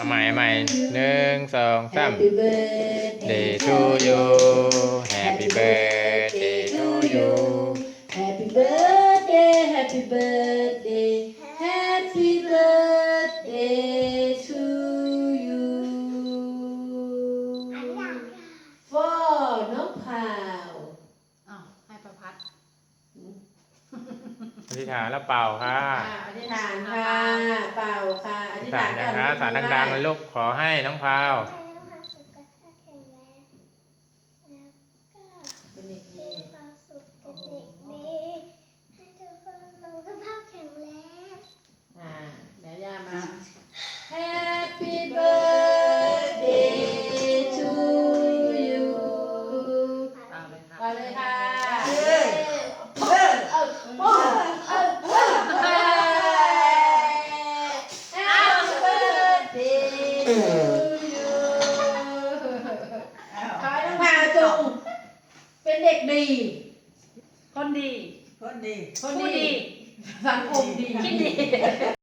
เอาใหม่เอาใหม่หนึ่งสองสาม Happy birthday Day to you Happy birthday to you Happy birthday Happy birthday Happy birthday อธิษฐานแล้วเป่าค่ะอ่าอธิษฐานค่ะเป่าค่ะออธิธิษษฐาฐานนก่นะอนคะสารดังๆเลยลูกขอให้น้องพาวเป็นเด็กดีอ่าเดี๋ยวย่ามา Happy birthday to you เอาเลยค่ะ มาเลยค่ะเออเออเออเออเออ Happy birthday to you ขอให้น้องพาวจงเป็นเด็กดี คนดี คนดี คนผู้ดีดี สังคมดี คิดดี